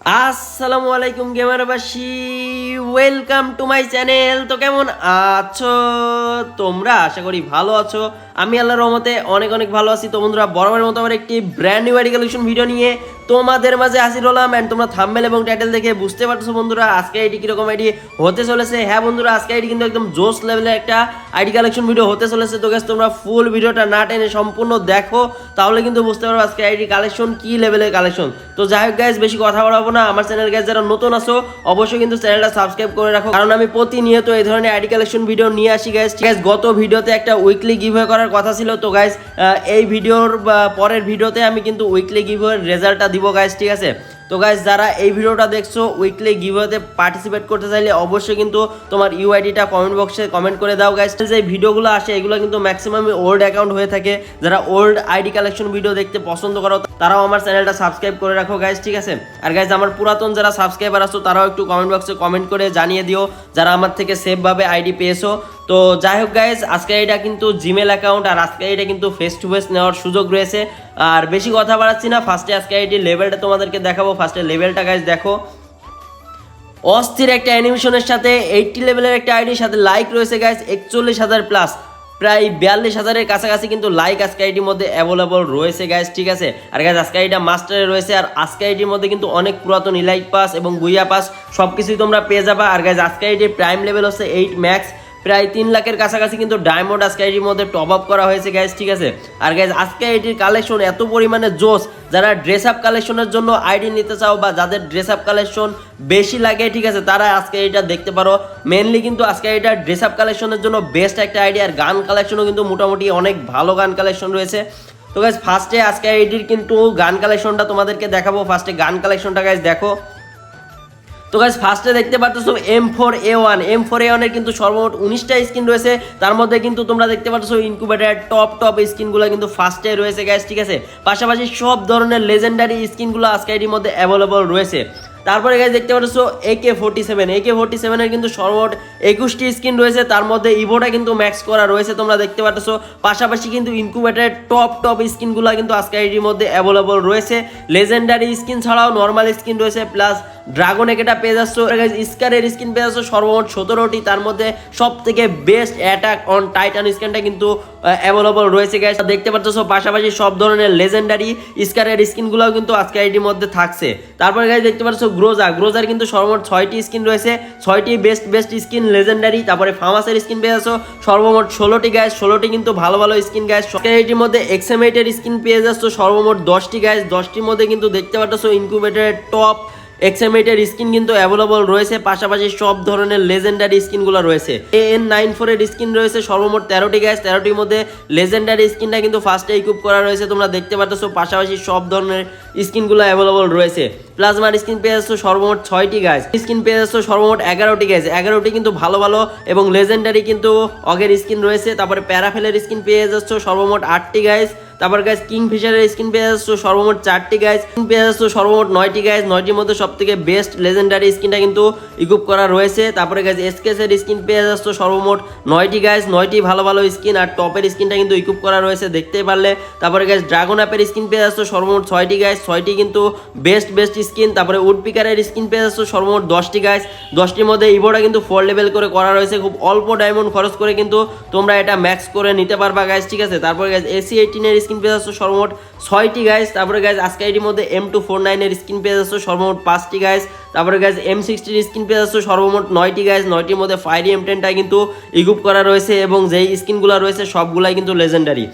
আসসালামু আলাইকুম গেমারবাসী ওয়েলকাম টু মাই চ্যানেল। তো কেমন আছো? তোমরা আশা করি ভালো আছো। আমি আল্লাহ রহমতে অনেক অনেক ভালো আছি। তো বন্ধুরা, বরাবরের মতো আমার একটি ব্র্যান্ড নিউ ভিডিও নিয়ে তোমাদের মাঝে হাজির হলাম অ্যান্ড তোমরা থাম্বেল এবং টাইটেল দেখে বুঝতে পারছ বন্ধুরা, আজকে আইডি কীরকম আইডি হতে চলেছে। হ্যাঁ বন্ধুরা, আজকে আইডি কিন্তু একদম জোস লেভেলের একটা আইডি কালেকশন ভিডিও হতে চলেছে। তো গেছ তোমরা ফুল ভিডিওটা না টেনে সম্পূর্ণ দেখো, তাহলে কিন্তু বুঝতে পারো আজকে আইডি কালেকশন কি লেভেলের কালেকশন তো যাই হোক গাইজ বেশি কথা বলাবো না। আমার চ্যানেল গাইজ যারা নতুন আসো অবশ্যই কিন্তু চ্যানেলটা সাবস্ক্রাইব করে রাখো। কারণ আমি প্রতিনিয়ত এই ধরনের আইডি কালেকশন ভিডিও নিয়ে আসি গাইজ ঠিক আছে, গত ভিডিওতে একটা উইকলি গিভওয়ে করার কথা ছিল। তো গাইজ এই ভিডিওর পরের ভিডিওতে আমি কিন্তু উইকলি গিভওয়ের রেজাল্টটা দিব। গাইজ ঠিক আছে? তো গাইজ যারা এই ভিডিওটা দেখছ উইকলি গিভওয়েতে পার্টিসিপেট করতে চাইলে অবশ্যই কিন্তু তোমার ইউআইডিটা কমেন্ট বক্সে কমেন্ট করে দাও গাইজ যে ভিডিওগুলো আসে, এগুলো কিন্তু ম্যাক্সিমাম ওল্ড অ্যাকাউন্ট হয়ে থাকে। যারা ওল্ড আইডি কালেকশন ভিডিও দেখতে পছন্দ করো, তারাও আমার চ্যানেলটা সাবস্ক্রাইব করে রাখো গাইজ ঠিক আছে? আর গাইজ আমার পুরাতন যারা সাবস্ক্রাইবার আছো, তারাও একটু কমেন্ট বক্সে কমেন্ট করে জানিয়ে দিও। যারা আমার থেকে সেফভাবে আইডি পেয়েছ তো যাই হোক গাইজ আজকে এটা কিন্তু জিমেল অ্যাকাউন্ট আর আজকে এটা কিন্তু ফেস টু ফেস নেওয়ার সুযোগ রয়েছে। আর বেশি কথা বাড়াচ্ছি না ফার্স্টে আজকে আইডি লেভেলটা তোমাদেরকে দেখাবো। ফার্স্টে লেভেলটা গাইজ দেখো। অস্থির একটা অ্যানিমেশনের সাথে এইটটি লেভেলের একটা আইডির সাথে লাইক রয়েছে গাইজ একচল্লিশ হাজার প্লাস প্রায় বিয়াল্লিশ হাজারের কাছাকাছি কিন্তু লাইক আজকে আইডির মধ্যে অ্যাভেলেবল রয়েছে গাইজ ঠিক আছে? আর গাইজ আজকে আইডিটা মাস্টারে রয়েছে আর আজকে আইডির মধ্যে কিন্তু অনেক পুরাতন ইলাইট পাস এবং গুইয়া পাস সব কিছুই তোমরা পেয়ে যাবা। আর গাইজ আজকে আইডির প্রাইম লেভেল হচ্ছে এইট ম্যাক্স প্রায় তিন লাখের কাছাকাছি কিন্তু ডায়মন্ড আজকে এটির মধ্যে টপ আপ করা হয়েছে গ্যাস ঠিক আছে? আর গ্যাস আজকে এটির কালেকশন এত পরিমাণে জোস যারা ড্রেস আপ কালেকশনের জন্য আইডি নিতে চাও বা যাদের ড্রেস আপ কালেকশন বেশি লাগে, ঠিক আছে, তারা আজকে এটা দেখতে পারো। মেনলি কিন্তু আজকে এটা ড্রেস আপ কালেকশনের জন্য বেস্ট একটা আইডি আর গান কালেকশনও কিন্তু মোটামুটি অনেক ভালো গান কালেকশন রয়েছে। তো গাইজ ফার্স্টে আজকে আইডির কিন্তু গান কালেকশনটা তোমাদেরকে দেখাবো। ফার্স্টে গান কালেকশনটা গাইজ দেখো। তো গাছ ফার্স্টে দেখতে পাচ্ছ M four A one M four A ওয়ানের কিন্তু সর্বমোট উনিশটা স্কিন রয়েছে। তার মধ্যে কিন্তু তোমরা দেখতে পাচ্ছ ইনকুবেটার টপ টপ স্কিনগুলো কিন্তু ফার্স্টে রয়েছে গ্যাস ঠিক আছে? পাশাপাশি সব ধরনের লেজেন্ডারি স্কিনগুলো আজকে এটির মধ্যে অ্যাভেলেবল রয়েছে। তারপরে গাইজ দেখতে পাচ্ছ একে ফোর্টি সেভেন একে ফোর্টি সেভেনের কিন্তু সর্বমোট একুশটি স্কিন রয়েছে, তার মধ্যে ইভোটা কিন্তু ম্যাক্স করা রয়েছে, তোমরা দেখতে পাচ্ছ। পাশাপাশি কিন্তু ইনকুবেটারের টপ টপ স্কিনগুলো কিন্তু আজকে এটির মধ্যে অ্যাভেলেবল রয়েছে। লেজেন্ডারি স্কিন ছাড়াও নর্মাল স্কিন রয়েছে প্লাস ড্রাগন একেটা পেয়ে যাচ্ছ স্কারের স্কিন পেয়ে যাচ্ছ, সর্বমোট সতেরোটি, তার মধ্যে সব থেকে বেস্ট অ্যাটাক অন টাইটান স্কিনটা কিন্তু অ্যাভেলেবল রয়েছে গ্যাস দেখতে পাচ্ছ, পাশাপাশি সব ধরনের লেজেন্ডারি স্কারের স্কিনগুলোও কিন্তু আজকে আইডির মধ্যে থাকছে। তারপরে গাইজ দেখতে পাচ্ছ গ্রোজা গ্রোজার কিন্তু সর্বমোট ছয়টি স্কিন রয়েছে। ছয়টি বেস্ট বেস্ট স্কিন লেজেন্ডারি তারপরে ফার্মাসের স্কিন পেয়ে যাচ্ছ। সর্বমোট ষোলোটি গ্যাস ষোলোটি কিন্তু ভালো ভালো স্কিন গ্যাস আইডির মধ্যে এক্সএমএইটের স্কিন পেয়ে যাচ্ছ, সর্বমোট দশটি গ্যাস দশটির মধ্যে কিন্তু দেখতে পাচ্ছ ইনকিউবেটরের টপ এক্সএমএইটের স্কিন কিন্তু অ্যাভেলেবল রয়েছে। পাশাপাশি সব ধরনের লেজেন্ডারি স্কিনগুলো রয়েছে। এ এন নাইন ফোরের স্কিন রয়েছে, সর্বমোট তেরোটি গ্যাস তেরোটির মধ্যে লেজেন্ডারি স্কিনটা কিন্তু ফার্স্টে ইকুইপ করা রয়েছে। তোমরা দেখতে পাচ্ছ, পাশাপাশি সব ধরনের স্কিনগুলো অ্যাভেলেবল রয়েছে। প্লাজমার স্কিন পেয়ে যাচ্ছ সর্বমোট ছয়টি গাছ স্কিন পেয়ে যাচ্ছ সর্বমোট এগারোটি গাছ এগারোটি কিন্তু ভালো ভালো এবং লেজেন্ডারি কিন্তু অগের স্কিন রয়েছে। তারপরে প্যারাফেলের স্কিন পেয়ে যাচ্ছ সর্বমোট আটটি গাছ তারপর গাছ কিং ফিশারের স্কিন পেয়ে যাচ্ছ সর্বমোট চারটি গাছ স্কিন পেয়ে যাচ্ছ সর্বমোট নয়টি গাছ নয়টির মধ্যে সব থেকে বেস্ট লেজেন্ডারি স্কিনটা কিন্তু ইকুপ করা রয়েছে। তারপরে গাছ এসকেসের স্কিন পেয়ে যাচ্ছ সর্বমোট নয়টি গাছ নয়টি ভালো ভালো স্কিন আর টপের স্কিনটা কিন্তু ইকুপ করা রয়েছে দেখতেই পারলে। তারপরে গাছ ড্রাগন অ্যাপের স্কিন পেয়ে যাচ্ছ সর্বমোট ছয়টি গাছ ছয়টি কিন্তু বেস্ট বেস্ট স্কিন, তারপরে উড পিকারের স্কিন পেয়ে যাচ্ছ সর্বমোট দশটি গাছ দশটির মধ্যে ইভোটা কিন্তু ফোর লেভেল করে করা রয়েছে। খুব অল্প ডায়মন্ড খরচ করে কিন্তু তোমরা এটা ম্যাক্স করে নিতে পারবা গাছ ঠিক আছে? তারপরে গাছ এসি এইটিনের স্কিন পেয়ে যাচ্ছ সর্বমোট ছয়টি গাইজ তারপরে গাইজ আজকে এটির মধ্যে এম টু ফোর নাইনের স্কিন পেয়ে যাচ্ছ সর্বমোট পাঁচটি গাইজ তারপরে গাইজ এম সিক্সটির স্কিন পেয়ে যাচ্ছ সর্বমোট নয়টি গাইজ নয়টির মধ্যে ফায়ারি এম টেনটা কিন্তু ইকুপ করা রয়েছে এবং যেই স্কিনগুলো রয়েছে সবগুলাই কিন্তু লেজেন্ডারি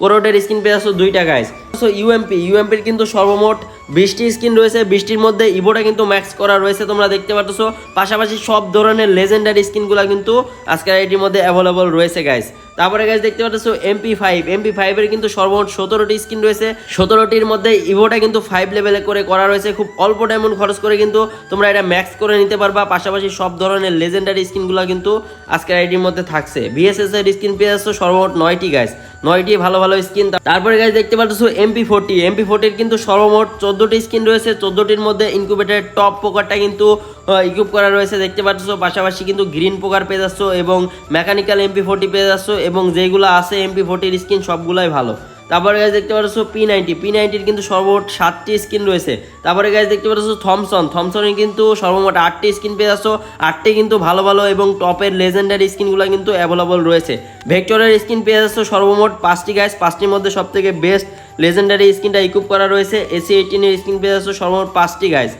কোরোটের স্কিন পেয়ে যাচ্ছ দুইটা গাইজ সো ইউএমপি ইউএমপির কিন্তু সর্বমোট বৃষ্টি স্কিন রয়েছে, বৃষ্টির মধ্যে ইভোটা কিন্তু ম্যাক্স করা রয়েছে, তোমরা দেখতে পাচ্ছ পাশাপাশি সব ধরনের লেজেন্ডারি স্কিনগুলো কিন্তু আজকের এটির মধ্যে অ্যাভেলেবল রয়েছে গাইজ তারপরে গাইজ দেখতে পাচ্ছ এমপি ফাইভ এমপি ফাইভের কিন্তু সর্বমোট সতেরোটি স্কিন রয়েছে। সতেরোটির মধ্যে ইভোটা কিন্তু ফাইভ লেভেলে করে করা রয়েছে। খুব অল্প ডায়মন্ড খরচ করে কিন্তু তোমরা এটা ম্যাক্স করে নিতে পারবা। পাশাপাশি সব ধরনের লেজেন্ডারি স্কিনগুলো কিন্তু আজকের আইডির মধ্যে থাকছে। বিএসএস এর স্কিন পেয়ে যাচ্ছ সর্বমোট নয়টি গাইজ নয়টি ভালো ভালো স্কিন তারপরে গাইজ দেখতে পাচ্ছ এমপি ফোরটি এমপি ফোরটির কিন্তু সর্বমোট চোদ্দোটি স্কিন রয়েছে। চোদ্দোটির মধ্যে ইনকিউবেটারের টপ পোকারটা কিন্তু ইকুইপ করা রয়েছে। দেখতে পাচ্ছ পাশাপাশি কিন্তু গ্রিন পোকার পেয়ে যাচ্ছ এবং মেকানিক্যাল এমপি ফোরটি পেয়ে যাচ্ছ এবং যেগুলো আছে এমপি ফোরটির স্কিন সবগুলাই ভালো। তারপরে গাছ দেখতে পাচ্ছ পি নাইনটি পি নাইনটির কিন্তু সর্বমোট সাতটি স্কিন রয়েছে। তারপরে গাছ দেখতে পাচ্ছ থমসন থমসনের কিন্তু সর্বমোট আটটি স্কিন পেয়ে যাচ্ছ। আটটি কিন্তু ভালো ভালো এবং টপের লেজেন্ডারি স্কিনগুলো কিন্তু অ্যাভেলেবল রয়েছে। ভেক্টরের স্কিন পেয়ে যাচ্ছ সর্বমোট পাঁচটি গাছ পাঁচটির মধ্যে সব থেকে বেস্ট লেজেন্ডারি স্কিনটা ইকুপ করা রয়েছে। এসি এইটিনের স্কিন পেয়ে যাচ্ছ সর্বমোট পাঁচটি গাছ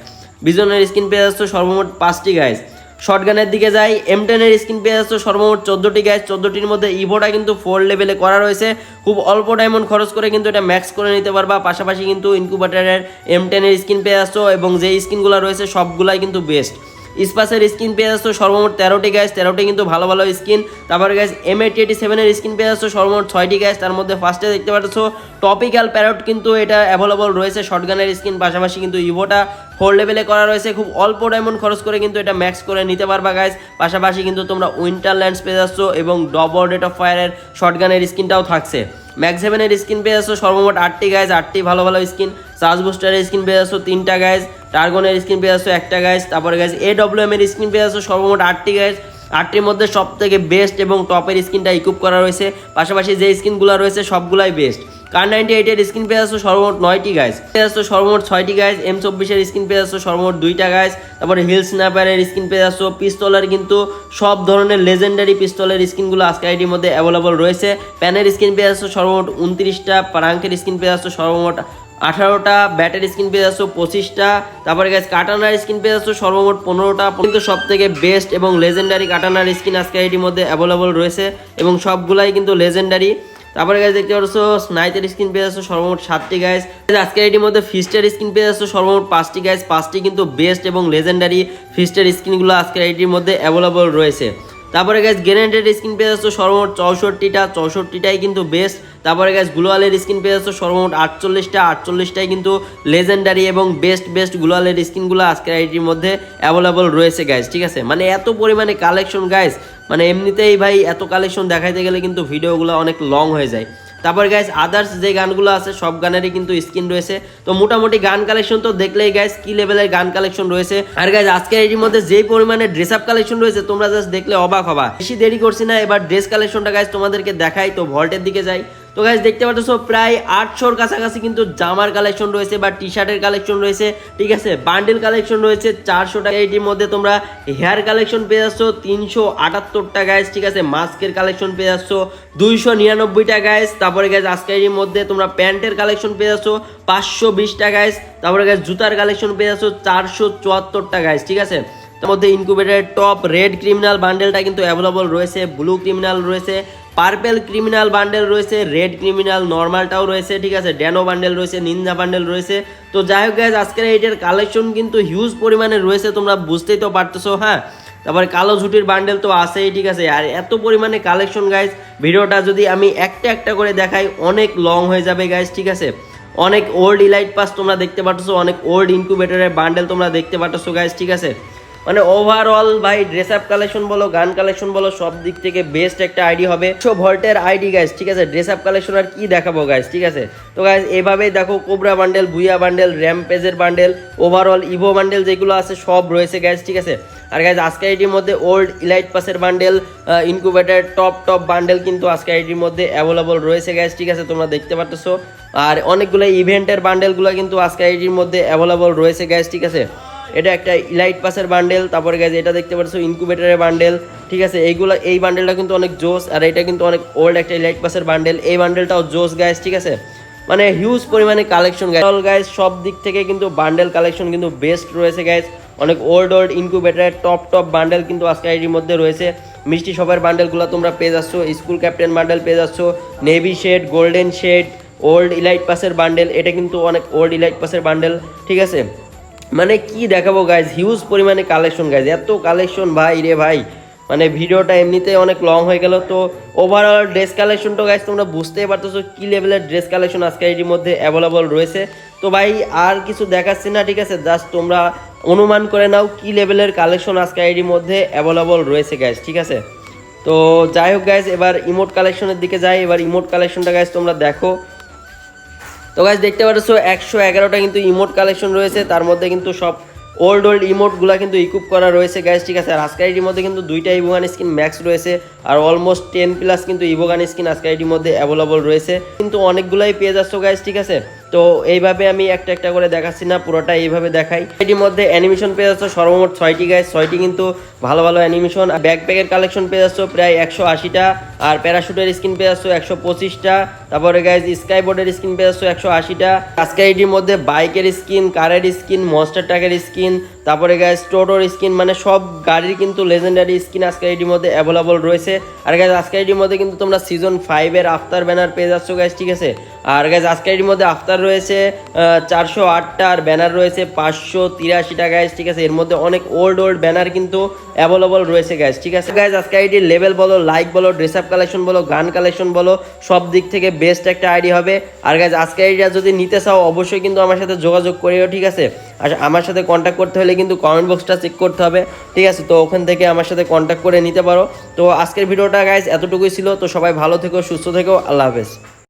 বিজনের স্কিন পেয়ে যাচ্ছ সর্বমোট পাঁচটি গাছ শর্টগানের দিকে যাই এম টেনের স্ক্রিন পেয়ে যাচ্ছে সর্বমোট চোদ্দোটি গ্যাস চোদ্দোটির মধ্যে ইভোটা কিন্তু ফোর লেভেলে করা রয়েছে। খুব অল্প ডায়মন্ড খরচ করে কিন্তু এটা ম্যাক্স করে নিতে পারবা। পাশাপাশি কিন্তু ইনকুবেটারের এম টেনের স্ক্রিন পেয়ে যাচ্ছ এবং যে স্কিনগুলো রয়েছে সবগুলাই কিন্তু বেস্ট ইস্পাসের স্কিন পেয়ে যাচ্ছ, সর্বমোট তেরোটি গ্যাস তেরোটি কিন্তু ভালো ভালো স্কিন। তারপরে গ্যাস এম এইটি এইটি সেভেনের স্কিন পেয়ে যাচ্ছ, সর্বমোট ছয়টি গ্যাস তার মধ্যে ফার্স্টে দেখতে পাচ্ছ টপিক্যাল প্যারট কিন্তু এটা অ্যাভেলেবল রয়েছে শর্টগানের স্কিন, পাশাপাশি কিন্তু ইভোটা ফোর লেভেলে করা রয়েছে। খুব অল্প ডায়মন্ড খরচ করে কিন্তু এটা ম্যাক্স করে নিতে পারবা গাইজ পাশাপাশি কিন্তু তোমরা উইন্টার ল্যান্ডস পেয়ে যাচ্ছ এবং ডবল রেট অফ ফায়ারের শর্টগানের স্কিনটাও থাকছে। ম্যাক্স সেভেনের স্কিন পেয়ে যাচ্ছ, সর্বমোট আটটি গাইজ আটটি ভালো ভালো স্কিন। চার্জ বুস্টারের স্কিন পেয়ে যাচ্ছ, তিনটা গাইজ টার্গনের স্ক্রিন পেয়ে যাচ্ছ একটা গাইজ তারপরে গাইজ এ এর স্কিন পেয়ে যাচ্ছ সর্বমোট আটটি গাইজ আটটির মধ্যে সব থেকে বেস্ট এবং টপের স্ক্রিনটা ইকুপ করা রয়েছে। পাশাপাশি যে স্কিনগুলো রয়েছে, সবগুলাই বেস্ট কার নাইনটি এইটের স্ক্রিন পেয়ে যাচ্ছ সর্বমোট নয়টি গাইজ পেয়ে যাচ্ছ সর্বমোট ছয়টি গাইজ এম চব্বিশের স্ক্রিন পেয়ে যাচ্ছ সর্বমোট দুইটা গাইজ তারপরে হিল স্ন্যাপারের স্ক্রিন পেয়ে আসছো পিস্তলের কিন্তু সব ধরনের লেজেন্ডারি পিস্তলের স্কিনগুলো আজকে আইডির মধ্যে অ্যাভেলেবল রয়েছে। প্যানের স্ক্রিন পেয়ে যাচ্ছ সর্বমোট উনত্রিশটা প্রাঙ্কের স্ক্রিন পেয়ে আসছো সর্বমোট আঠারোটা ব্যাটারি স্ক্রিন পেয়ে যাচ্ছ, পঁচিশটা। তারপরে গ্যাস কাটানার স্ক্রিন পেয়ে যাচ্ছ, সর্বমোট পনেরোটা। কিন্তু সব থেকে বেস্ট এবং লেজেন্ডারি কাটানার স্ক্রিন আজকে এটির মধ্যে অ্যাভেলেবল রয়েছে এবং সবগুলাই কিন্তু লেজেন্ডারি তারপরে গাছ দেখতে পাচ্ছ স্নাইতের স্ক্রিন পেয়ে যাচ্ছ, সর্বমোট সাতটি গাইস আজকের এটির মধ্যে ফিস্টের স্ক্রিন পেয়ে যাচ্ছ, সর্বমোট পাঁচটি গাইস পাঁচটি কিন্তু বেস্ট এবং লেজেন্ডারি ফিস্টের স্ক্রিনগুলো আজকের এটির মধ্যে অ্যাভেলেবল রয়েছে। তারপরে গ্যাস গ্রেনেডের স্ক্রিন পেয়ে যাচ্ছ সর্বমোট চৌষট্টিটা, চৌষট্টিটাই কিন্তু বেস্ট তারপরে গ্যাস গ্লোয়ালের স্ক্রিন পেয়ে যাচ্ছ সর্বমোট আটচল্লিশটা, আটচল্লিশটাই কিন্তু লেজেন্ডারি এবং বেস্ট বেস্ট গ্লোয়ালের স্কিনগুলো আজকের আইটির মধ্যে অ্যাভেলেবল রয়েছে গাইস ঠিক আছে? মানে এত পরিমাণে কালেকশন গাইস মানে এমনিতেই ভাই এত কালেকশন দেখাইতে গেলে কিন্তু ভিডিওগুলো অনেক লং হয়ে যায়। তারপর গাইস আদার্স যে গানগুলো আছে, সব গানেরই কিন্তু স্কিন রয়েছে। তো মোটামুটি গান কালেকশন তো দেখলেই গাইস কি লেভেলের গান কালেকশন রয়েছে। আর গাইস আজকে এটির মধ্যে যে পরিমাণে ড্রেস আপ কালেকশন রয়েছে, তোমরা জাস্ট দেখলে অবাক হবা। বেশি দেরি করছি না, এবার ড্রেস কালেকশনটা গাইস তোমাদেরকে দেখাই। তো ভল্টের দিকে যাই। তো গাইজ দেখতে পাচ্ছ, প্রায় আটশোর কাছাকাছি কিন্তু জামার কালেকশন রয়েছে বা টি শার্টের কালেকশন রয়েছে, ঠিক আছে? বান্ডেল কালেকশন রয়েছে, চারশো টাকা এইটির মধ্যে তোমরা হেয়ার কালেকশন পেয়ে যাচ্ছ, তিনশো আটাত্তরটা গাইজ ঠিক আছে? মাস্কের কালেকশন পেয়ে যাচ্ছ, দুইশো নিরানব্বইটা গাইজ তারপরে গাইজ আজকের এটির মধ্যে তোমরা প্যান্টের কালেকশন পেয়ে যাচ্ছ, পাঁচশো বিশটা গাইজ তারপরে গাইজ জুতার কালেকশন পেয়ে যাচ্ছ, চারশো চুয়াত্তরটা গাইজ ঠিক আছে? তার মধ্যে ইনকুবেটার টপ রেড ক্রিমিনাল বান্ডেলটা কিন্তু অ্যাভেলেবল রয়েছে ব্লু ক্রিমিনাল রয়েছে পার্পেল ক্রিমিনাল বান্ডেল রয়েছে, রেড ক্রিমিনাল নর্মালটাও রয়েছে, ঠিক আছে? ড্যানো বান্ডেল রয়েছে, নিনজা বান্ডেল রয়েছে। তো যাই হোক গাইজ আজকের এইটার কালেকশন কিন্তু হিউজ পরিমাণে রয়েছে, তোমরা বুঝতেই তো পারতেছো হ্যাঁ? তারপরে কালো ঝুটির বান্ডেল তো আছেই, ঠিক আছে? আর এত পরিমাণে কালেকশন গাইজ ভিডিওটা যদি আমি একটা একটা করে দেখাই, অনেক লং হয়ে যাবে গাইজ ঠিক আছে? অনেক ওল্ড ইলাইট পাস তোমরা দেখতে পাচ্ছ অনেক ওল্ড ইনকিউবেটরের বান্ডেল তোমরা দেখতে পাচ্ছ গাইজ ঠিক আছে? মানে ওভারঅল ভাই ড্রেস আপ কালেকশন বলো, গান কালেকশন বলো, সব দিক থেকে বেস্ট একটা আইডি হবে। সো ভল্টের আইডি গাইজ ঠিক আছে? ড্রেস আপ কালেকশন আর কি দেখাবো গাইজ ঠিক আছে? তো গাইজ এভাবেই দেখো কোবরা বান্ডেল বুইয়া বান্ডেল র্যাম্পেজের বান্ডেল ওভারঅল ইভো বান্ডেল যেগুলো আছে, সব রয়েছে গাইজ ঠিক আছে? আর গাইজ আজকে আইডির মধ্যে ওল্ড ইলাইট পাসের bundle incubator top top bundle কিন্তু আজকে আইডির মধ্যে অ্যাভেলেবল রয়েছে গাইজ ঠিক আছে? তোমরা দেখতে পাচ্ছ আর অনেকগুলো ইভেন্টের বান্ডেলগুলো কিন্তু আজকে আইডির মধ্যে অ্যাভেলেবল রয়েছে গাইজ ঠিক আছে? এটা একটা ইলাইট পাসের বান্ডেল তারপরে গেছে এটা দেখতে পাচ্ছ ইনকুবেটরের বান্ডেল ঠিক আছে? এইগুলো, এই বান্ডেলটা কিন্তু অনেক জোস, আর এটা কিন্তু অনেক ওল্ড একটা ইলাইট পাসের বান্ডেল এই বান্ডেলটাও জোস গাইস ঠিক আছে? মানে হিউজ পরিমাণে কালেকশন অল গাইস সব দিক থেকে কিন্তু বান্ডেল কালেকশন কিন্তু বেস্ট রয়েছে গাইস অনেক ওল্ড ওল্ড ইনকুবেটরের টপ টপ বান্ডেল কিন্তু আজকে আইডির মধ্যে রয়েছে। মিষ্টি শপের বান্ডেলগুলো তোমরা পেয়ে যাচ্ছ স্কুল ক্যাপ্টেন বান্ডেল পেয়ে যাচ্ছ navy shade golden shade old elite পাসের বান্ডেল এটা কিন্তু অনেক ওল্ড ইলাইট পাসের বান্ডেল ঠিক আছে? মানে কি দেখাবো গাইজ হিউজ পরিমাণে কালেকশন গাইজ এত কালেকশন ভাই রে ভাই। মানে ভিডিওটা এমনিতে অনেক লং হয়ে গেল। তো ওভারঅল ড্রেস কালেকশনটা গাইজ তোমরা বুঝতেই পারতেছো কী লেভেলের ড্রেস কালেকশন আজকে এটির মধ্যে অ্যাভেলেবল রয়েছে। তো ভাই, আর কিছু দেখাচ্ছি না, ঠিক আছে? জাস্ট তোমরা অনুমান করে নাও কী লেভেলের কালেকশন আজকে এটির মধ্যে অ্যাভেলেবল রয়েছে গাইজ ঠিক আছে? তো যাই হোক গাইজ এবার ইমোট কালেকশনের দিকে যাই। এবার ইমোট কালেকশনটা গাইজ তোমরা দেখো। তো গাছ দেখতে পাচ্ছ, একশো এগারোটা কিন্তু ইমোট কালেকশন রয়েছে। তার মধ্যে কিন্তু সব ওল্ড ওল্ড ইমোটগুলো কিন্তু ইকুপ করা রয়েছে গ্যাস ঠিক আছে? আর আজকের মধ্যে কিন্তু দুইটা ইভোগান স্কিন ম্যাক্স রয়েছে। আর অলমোস্ট টেন প্লাস কিন্তু ইভোগান স্কিন আজকে আইডির মধ্যে অ্যাভেলেবল রয়েছে। কিন্তু অনেকগুলাই পেয়ে যাচ্ছ গ্যাস ঠিক আছে? তো এইভাবে আমি একটা একটা করে দেখাচ্ছি না, পুরোটা এইভাবে দেখাই। এটির মধ্যে অ্যানিমেশন পেয়ে যাচ্ছ সর্বমোট ছয়টি গাইজ ছয়টি কিন্তু ভালো ভালো অ্যানিমেশন আর ব্যাকপ্যাকের কালেকশন পেয়ে যাচ্ছ প্রায় একশো আশিটা, আর প্যারাশুটের স্কিন পেয়ে যাচ্ছ একশো পঁচিশটা। তারপরে গাইজ স্কাই বোর্ডের স্কিন পেয়ে যাচ্ছ একশো আশিটা। আজকে এটির মধ্যে বাইকের স্কিন কারের স্কিন মনস্টার ট্রাকের স্কিন তারপরে গাইজ টোটোর স্কিন মানে সব গাড়ির কিন্তু লেজেন্ডারি স্কিন আজকে এটির মধ্যে অ্যাভেলেবল রয়েছে। আর গাইজ আজকে এটির মধ্যে কিন্তু তোমরা সিজন ফাইভের আফতার ব্যানার পেয়ে যাচ্ছ গাইজ ঠিক আছে? আর গাইজ আজকে এটির মধ্যে আফতার রয়েছে চারশো আটটা আর ব্যানার রয়েছে, পাঁচশো তিরাশিটা গাইজ ঠিক আছে? এর মধ্যে অনেক ওল্ড ওল্ড ব্যানার কিন্তু অ্যাভেলেবল রয়েছে গাইজ ঠিক আছে? গাইজ আজকে আইডির লেভেল বলো লাইক বলো ড্রেস আপ কালেকশন বলো, গান কালেকশন বলো, সব দিক থেকে বেস্ট একটা আইডি হবে। আর গাইজ আজকে আইডিয়া যদি নিতে চাও, অবশ্যই কিন্তু আমার সাথে যোগাযোগ করিও, ঠিক আছে? আর আমার সাথে কন্ট্যাক্ট করতে হলে কিন্তু কমেন্ট বক্সটা চেক করতে হবে, ঠিক আছে? তো ওখান থেকে আমার সাথে কন্ট্যাক্ট করে নিতে পারো। তো আজকের ভিডিওটা গাইজ এতটুকুই ছিল। তো সবাই ভালো থেকো সুস্থ থেকো। আল্লাহ হাফেজ।